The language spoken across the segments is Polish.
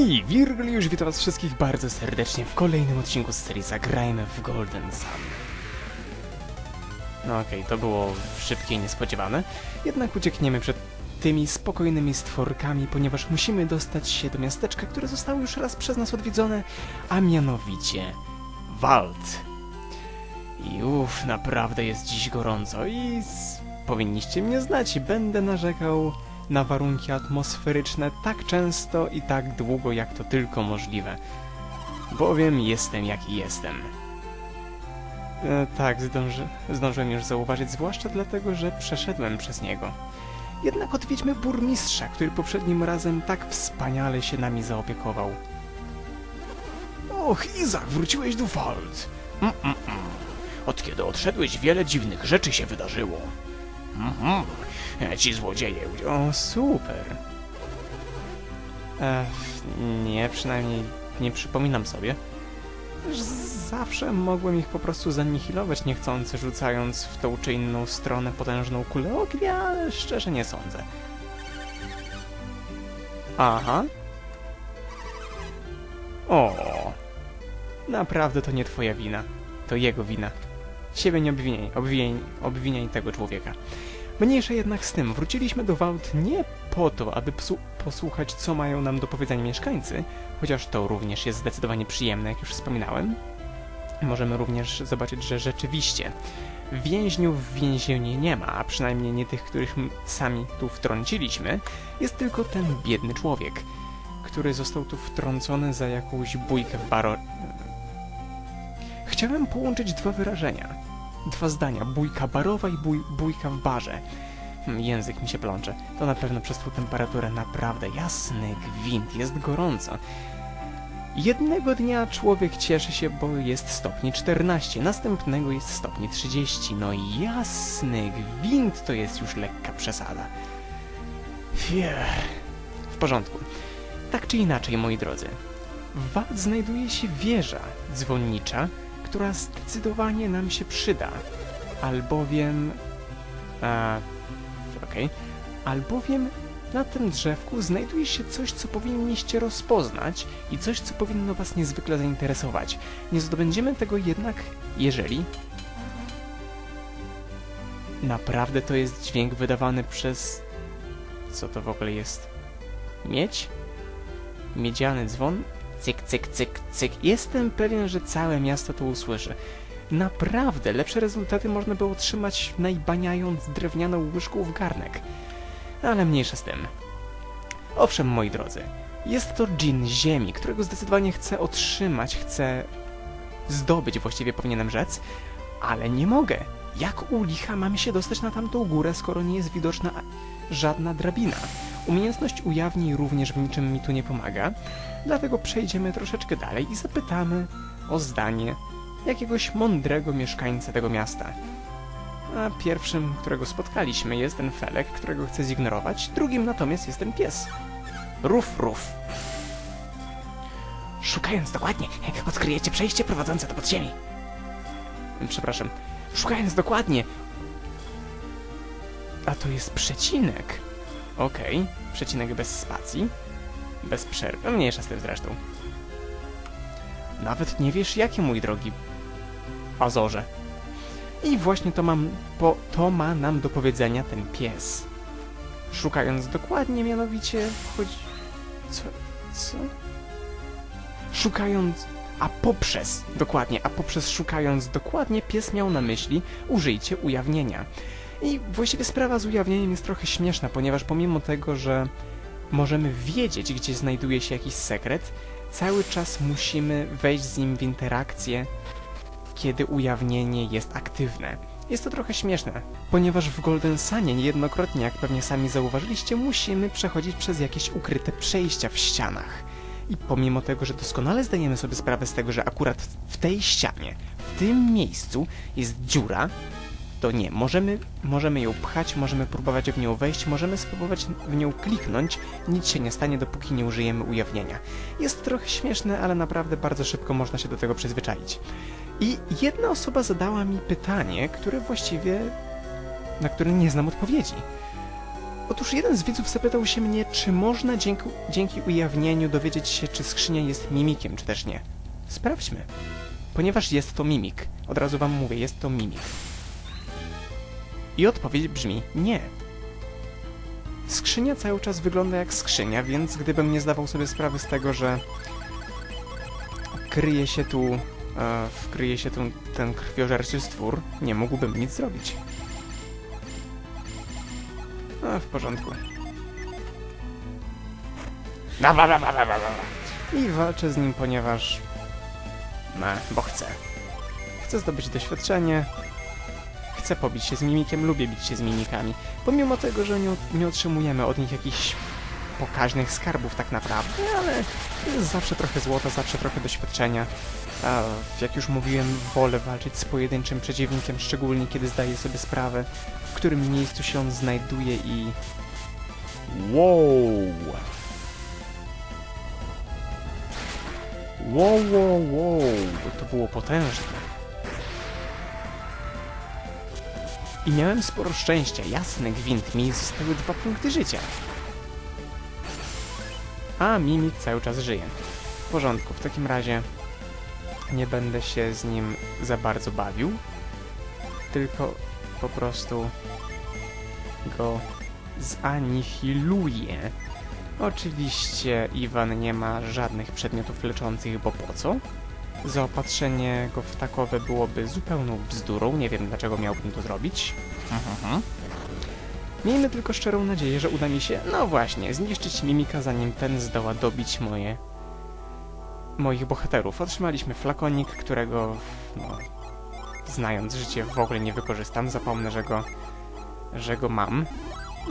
Hej, Wirgiliusz, witam was wszystkich bardzo serdecznie w kolejnym odcinku z serii Zagrajmy w Golden Sun. No okej, to było szybkie i niespodziewane, jednak uciekniemy przed tymi spokojnymi stworkami, ponieważ musimy dostać się do miasteczka, które zostało już raz przez nas odwiedzone, a mianowicie Wald. I uff, naprawdę jest dziś gorąco i powinniście mnie znać, będę narzekał na warunki atmosferyczne tak często i tak długo, jak to tylko możliwe. Bowiem jestem jaki jestem. E, tak, zdąży, zdążyłem już zauważyć, zwłaszcza dlatego, że przeszedłem przez niego. Jednak odwiedźmy burmistrza, który poprzednim razem tak wspaniale się nami zaopiekował. Och, Izak, wróciłeś do Wald. Mm, mm, mm. Od kiedy odszedłeś, wiele dziwnych rzeczy się wydarzyło. Mhm. Ci złodzieje... O, super. E, nie, przynajmniej nie przypominam sobie. Zawsze mogłem ich po prostu zanihilować niechcący, rzucając w tą czy inną stronę potężną kulę ognia, ale szczerze nie sądzę. Aha. O. Naprawdę to nie twoja wina. To jego wina. Siebie nie obwiniaj, obwiniaj, obwiniaj tego człowieka. Mniejsze jednak z tym, wróciliśmy do Wałt nie po to, aby posłuchać, co mają nam do powiedzenia mieszkańcy, chociaż to również jest zdecydowanie przyjemne, jak już wspominałem. Możemy również zobaczyć, że rzeczywiście więźniów w więzieniu nie ma, a przynajmniej nie tych, których sami tu wtrąciliśmy. Jest tylko ten biedny człowiek, który został tu wtrącony za jakąś bójkę w baro... Chciałem połączyć dwa wyrażenia. Dwa zdania, bójka barowa i bój, bójka w barze. Hmm, Język mi się plącze. To na pewno przez tą temperaturę naprawdę jasny gwint, jest gorąco. Jednego dnia człowiek cieszy się, bo jest stopni 14, następnego jest stopni 30. No i jasny gwint to jest już lekka przesada. Fier. W porządku. Tak czy inaczej, moi drodzy, w Wad znajduje się wieża dzwonnicza, która zdecydowanie nam się przyda, albowiem... A, okej. Albowiem na tym drzewku znajduje się coś, co powinniście rozpoznać i coś, co powinno was niezwykle zainteresować. Nie zdobędziemy tego jednak, jeżeli... Naprawdę to jest dźwięk wydawany przez... Co to w ogóle jest? Miedź? Miedziany dzwon? Cyk, cyk, cyk, cyk. Jestem pewien, że całe miasto to usłyszy. Naprawdę, lepsze rezultaty można było otrzymać najbaniając drewnianą łyżką w garnek. Ale mniejsza z tym. Owszem, moi drodzy, jest to dżin ziemi, którego zdecydowanie chcę otrzymać, chcę zdobyć, właściwie powinienem rzec, ale nie mogę. Jak u licha mamy się dostać na tamtą górę, skoro nie jest widoczna żadna drabina? Umiejętność ujawni również w niczym mi tu nie pomaga, dlatego przejdziemy troszeczkę dalej i zapytamy o zdanie jakiegoś mądrego mieszkańca tego miasta. A pierwszym, którego spotkaliśmy, jest ten Felek, którego chcę zignorować, drugim natomiast jest ten pies. Ruf, ruf. Szukając dokładnie, odkryjecie przejście prowadzące do podziemi. Przepraszam. Szukając dokładnie. A to jest przecinek. Okej, przecinek bez spacji. Bez przerwy. Mniejsza z tym zresztą. Nawet nie wiesz jakie, mój drogi Azorze. I właśnie to mam, po, to ma nam do powiedzenia ten pies. Szukając dokładnie, mianowicie chodzi... Co? Co? Szukając... A poprzez, dokładnie, a poprzez szukając dokładnie, pies miał na myśli użyjcie ujawnienia. I właściwie sprawa z ujawnieniem jest trochę śmieszna, ponieważ pomimo tego, że możemy wiedzieć, gdzie znajduje się jakiś sekret, cały czas musimy wejść z nim w interakcję, kiedy ujawnienie jest aktywne. Jest to trochę śmieszne, ponieważ w Golden Sunie niejednokrotnie, jak pewnie sami zauważyliście, musimy przechodzić przez jakieś ukryte przejścia w ścianach. I pomimo tego, że doskonale zdajemy sobie sprawę z tego, że akurat w tej ścianie, w tym miejscu jest dziura, to nie, możemy, możemy ją pchać, możemy próbować w nią wejść, możemy spróbować w nią kliknąć, nic się nie stanie, dopóki nie użyjemy ujawnienia. Jest trochę śmieszne, ale naprawdę bardzo szybko można się do tego przyzwyczaić. I jedna osoba zadała mi pytanie, które właściwie. na które nie znam odpowiedzi. Otóż jeden z widzów zapytał się mnie, czy można dzięki, dzięki ujawnieniu dowiedzieć się, czy skrzynia jest mimikiem, czy też nie. Sprawdźmy. Ponieważ jest to mimik. Od razu wam mówię, jest to mimik. I odpowiedź brzmi nie. Skrzynia cały czas wygląda jak skrzynia, więc gdybym nie zdawał sobie sprawy z tego, że kryje się tu, e, kryje się tu ten krwiożerczy stwór, nie mógłbym nic zrobić. No, w porządku. I walczę z nim, ponieważ... No, bo chcę. Chcę zdobyć doświadczenie. Chcę pobić się z mimikiem, lubię bić się z mimikami. Pomimo tego, że nie, nie otrzymujemy od nich jakichś pokaźnych skarbów tak naprawdę, ale jest zawsze trochę złota, zawsze trochę doświadczenia. A jak już mówiłem, wolę walczyć z pojedynczym przeciwnikiem, szczególnie kiedy zdaję sobie sprawę, w którym miejscu się on znajduje i... Wow! Wow, wow, wow! To było potężne. I miałem sporo szczęścia. Jasny gwint mi zostały dwa punkty życia. A Mimik cały czas żyje. W porządku, w takim razie nie będę się z nim za bardzo bawił, tylko po prostu go zanihiluję. Oczywiście Iwan nie ma żadnych przedmiotów leczących, bo po co? Zaopatrzenie go w takowe byłoby zupełną bzdurą, nie wiem dlaczego miałbym to zrobić. Mhm. Miejmy tylko szczerą nadzieję, że uda mi się, no właśnie, zniszczyć Mimika, zanim ten zdoła dobić moje... moich bohaterów. Otrzymaliśmy flakonik, którego, no, znając życie w ogóle nie wykorzystam, zapomnę, że go, że go mam.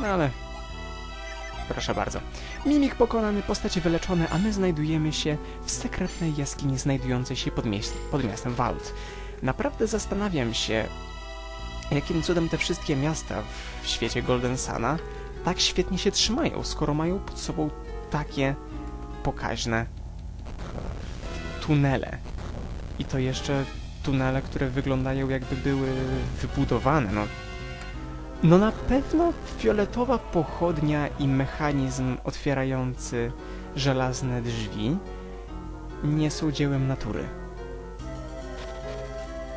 No ale... Proszę bardzo. Mimik pokonany, postacie wyleczone, a my znajdujemy się w sekretnej jaskini znajdującej się pod, mieś- pod miastem Wald. Naprawdę zastanawiam się, jakim cudem te wszystkie miasta w świecie Golden Sana tak świetnie się trzymają, skoro mają pod sobą takie pokaźne tunele. I to jeszcze tunele, które wyglądają jakby były wybudowane. No, no na pewno fioletowa pochodnia i mechanizm otwierający żelazne drzwi nie są dziełem natury.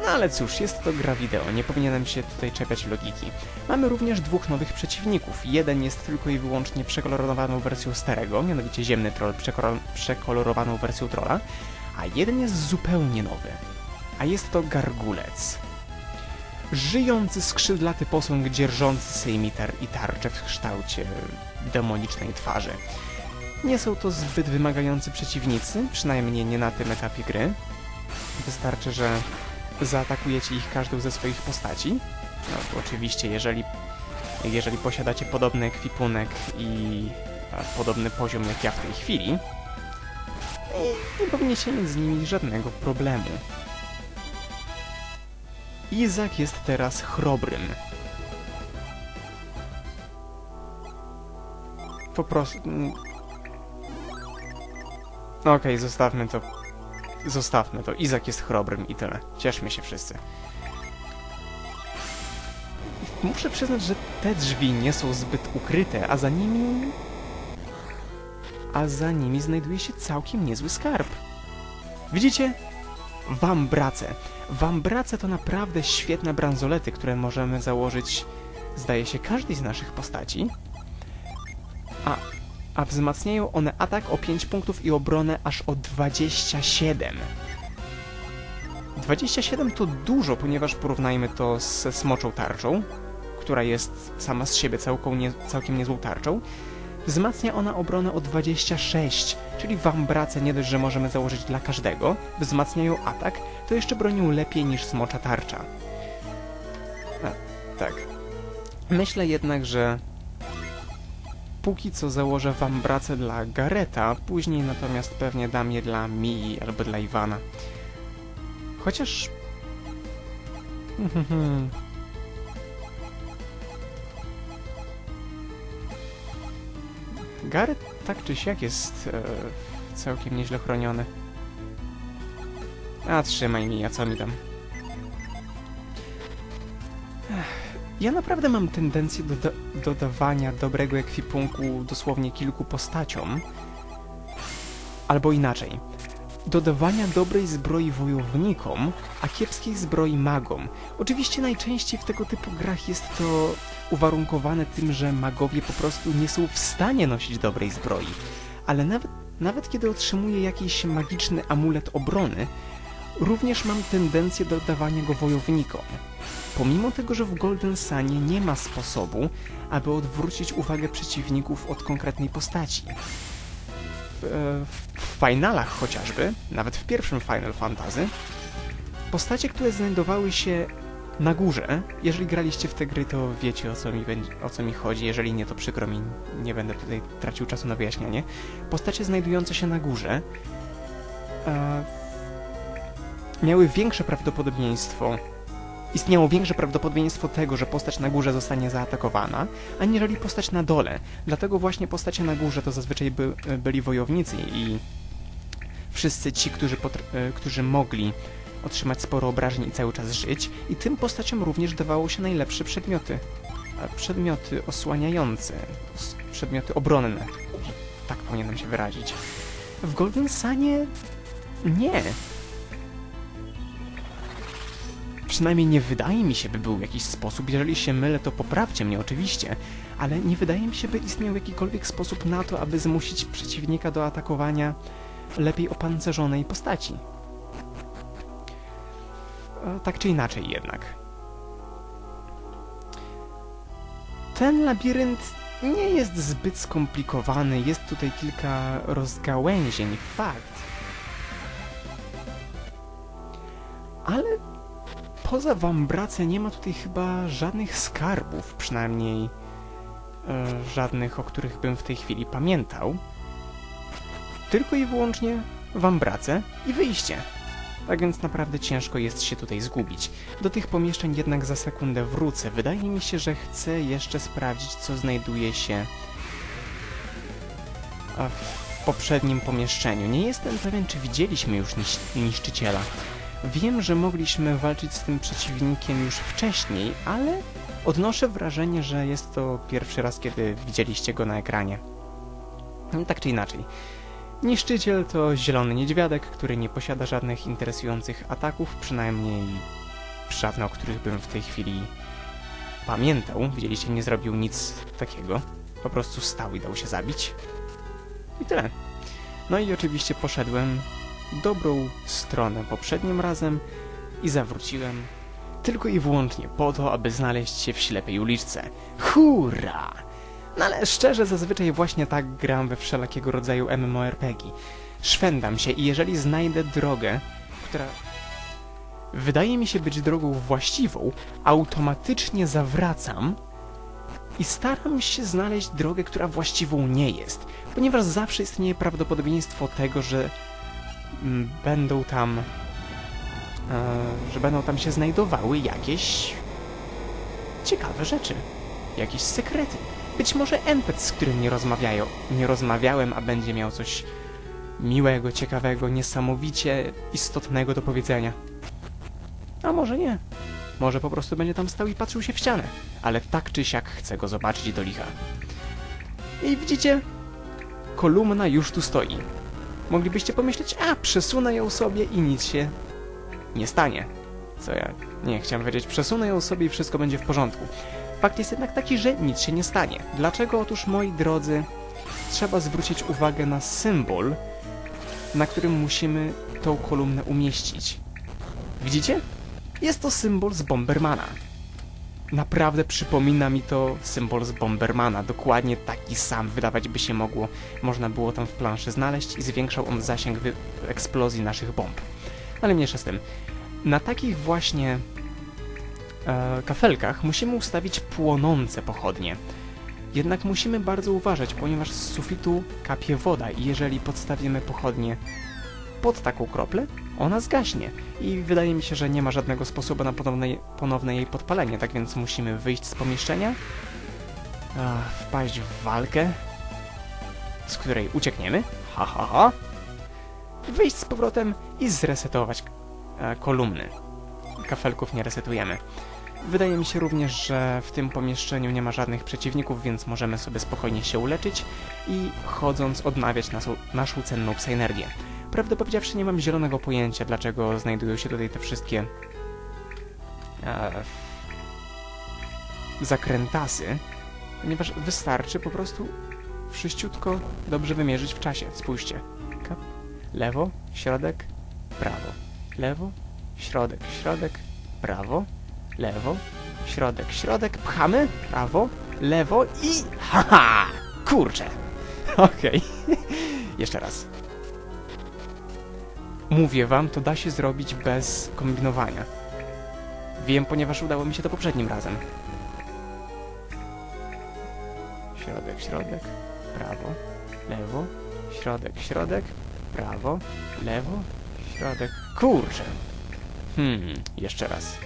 No ale cóż, jest to gra wideo, nie powinienem się tutaj czepiać logiki. Mamy również dwóch nowych przeciwników. Jeden jest tylko i wyłącznie przekolorowaną wersją starego, mianowicie ziemny troll przekolorowaną wersją trolla, a jeden jest zupełnie nowy. A jest to gargulec. Żyjący skrzydlaty posąg dzierżący sejmitar i tarczę w kształcie demonicznej twarzy. Nie są to zbyt wymagający przeciwnicy, przynajmniej nie na tym etapie gry. Wystarczy, że zaatakujecie ich każdą ze swoich postaci. No, oczywiście, jeżeli, jeżeli posiadacie podobny ekwipunek i a, podobny poziom jak ja w tej chwili, nie powinniście mieć z nimi żadnego problemu. Izak jest teraz chrobrym. Po prostu... mm. Okej, zostawmy to Zostawmy to. Izak jest chrobrym i tyle. Cieszmy się wszyscy. Muszę przyznać, że te drzwi nie są zbyt ukryte, a za nimi... A za nimi znajduje się całkiem niezły skarb. Widzicie? Wambrace. Wambrace to naprawdę świetne bransolety, które możemy założyć, zdaje się, każdej z naszych postaci. A a wzmacniają one atak o 5 punktów i obronę aż o 27. 27 to dużo, ponieważ porównajmy to ze smoczą tarczą, która jest sama z siebie całką nie, całkiem niezłą tarczą. Wzmacnia ona obronę o 26, czyli wambrace nie dość, że możemy założyć dla każdego, wzmacniają atak, to jeszcze bronią lepiej niż smocza tarcza. A, tak. Myślę jednak, że Póki co założę wam bracę dla Gareta, później natomiast pewnie dam je dla Mii albo dla Iwana. Chociaż... Garet tak czy siak jest e, całkiem nieźle chroniony. A trzymaj mi, a co mi tam? Ja naprawdę mam tendencję do do dodawania dobrego ekwipunku dosłownie kilku postaciom. Albo inaczej. Dodawania dobrej zbroi wojownikom, a kiepskiej zbroi magom. Oczywiście najczęściej w tego typu grach jest to uwarunkowane tym, że magowie po prostu nie są w stanie nosić dobrej zbroi. Ale nawet, nawet kiedy otrzymuję jakiś magiczny amulet obrony, również mam tendencję do dawania go wojownikom. Pomimo tego, że w Golden Sunie nie ma sposobu, aby odwrócić uwagę przeciwników od konkretnej postaci. W, e, w finalach chociażby, nawet w pierwszym Final Fantasy, postacie, które znajdowały się na górze, jeżeli graliście w te gry, to wiecie o co mi, będzie, o co mi chodzi, jeżeli nie, to przykro mi, nie będę tutaj tracił czasu na wyjaśnianie. Postacie znajdujące się na górze e, miały większe prawdopodobieństwo istniało większe prawdopodobieństwo tego, że postać na górze zostanie zaatakowana, aniżeli postać na dole. Dlatego właśnie postacie na górze to zazwyczaj by, byli wojownicy i wszyscy ci, którzy, e, którzy mogli otrzymać sporo obrażeń i cały czas żyć, i tym postaciom również dawało się najlepsze przedmioty. Przedmioty osłaniające, przedmioty obronne. Tak powinienem się wyrazić. W Golden Sunie nie. Przynajmniej nie wydaje mi się, by był jakiś sposób. Jeżeli się mylę, to poprawcie mnie oczywiście, ale nie wydaje mi się, by istniał jakikolwiek sposób na to, aby zmusić przeciwnika do atakowania lepiej opancerzonej postaci. E, tak czy inaczej jednak. Ten labirynt nie jest zbyt skomplikowany, jest tutaj kilka rozgałęzień, fakt. Ale poza Wambrace nie ma tutaj chyba żadnych skarbów, przynajmniej e, żadnych, o których bym w tej chwili pamiętał. Tylko i wyłącznie Wambrace i wyjście. Tak więc naprawdę ciężko jest się tutaj zgubić. Do tych pomieszczeń jednak za sekundę wrócę. Wydaje mi się, że chcę jeszcze sprawdzić, co znajduje się w poprzednim pomieszczeniu. Nie jestem pewien, czy widzieliśmy już nisz niszczyciela. Wiem, że mogliśmy walczyć z tym przeciwnikiem już wcześniej, ale odnoszę wrażenie, że jest to pierwszy raz, kiedy widzieliście go na ekranie. Tak czy inaczej. Niszczyciel to zielony niedźwiadek, który nie posiada żadnych interesujących ataków, przynajmniej żadne, o których bym w tej chwili pamiętał. Widzieliście, nie zrobił nic takiego. Po prostu stał i dał się zabić. I tyle. No i oczywiście poszedłem dobrą stronę poprzednim razem i zawróciłem tylko i wyłącznie po to, aby znaleźć się w ślepej uliczce. Hurra! No ale szczerze, zazwyczaj właśnie tak gram we wszelakiego rodzaju MMORPG. Szwendam się i jeżeli znajdę drogę, która wydaje mi się być drogą właściwą, automatycznie zawracam i staram się znaleźć drogę, która właściwą nie jest, ponieważ zawsze istnieje prawdopodobieństwo tego, że będą tam e, że będą tam się znajdowały jakieś ciekawe rzeczy, jakieś sekrety. Być może NPC, z którym nie, rozmawiają, nie rozmawiałem, a będzie miał coś miłego, ciekawego, niesamowicie istotnego do powiedzenia. A może nie. Może po prostu będzie tam stał i patrzył się w ścianę. Ale tak czy siak chcę go zobaczyć do licha. I widzicie? Kolumna już tu stoi. Moglibyście pomyśleć, a przesunę ją sobie i nic się nie stanie. Co ja... Nie, chciałem powiedzieć, przesunę ją sobie i wszystko będzie w porządku. Fakt jest jednak taki, że nic się nie stanie. Dlaczego? Otóż, moi drodzy, trzeba zwrócić uwagę na symbol, na którym musimy tą kolumnę umieścić. Widzicie? Jest to symbol z Bombermana. Naprawdę przypomina mi to symbol z Bombermana. Dokładnie taki sam wydawać by się mogło. Można było tam w planszy znaleźć i zwiększał on zasięg eksplozji naszych bomb. Ale mniejsza z tym. Na takich właśnie e, kafelkach musimy ustawić płonące pochodnie. Jednak musimy bardzo uważać, ponieważ z sufitu kapie woda i jeżeli podstawimy pochodnie pod taką kroplę, ona zgaśnie. I wydaje mi się, że nie ma żadnego sposobu na ponowne, ponowne jej podpalenie, tak więc musimy wyjść z pomieszczenia, wpaść w walkę, z której uciekniemy, ha ha ha, wyjść z powrotem i zresetować e, kolumny. Kafelków nie resetujemy. Wydaje mi się również, że w tym pomieszczeniu nie ma żadnych przeciwników, więc możemy sobie spokojnie się uleczyć i chodząc odnawiać naszą, naszą cenną psa-energię. Prawdę powiedziawszy, nie mam zielonego pojęcia, dlaczego znajdują się tutaj te wszystkie e, zakrętasy, ponieważ wystarczy po prostu wszyściutko dobrze wymierzyć w czasie. Spójrzcie. Kap, lewo, środek, prawo. Lewo, środek, środek, prawo, lewo, środek, środek, pchamy, prawo, lewo i haha! Kurczę! Okej. Jeszcze raz. Mówię wam, to da się zrobić bez kombinowania. Wiem, ponieważ udało mi się to poprzednim razem. Środek, środek, prawo, lewo, środek, środek, prawo, lewo, środek. Kurczę! Hmm, jeszcze raz.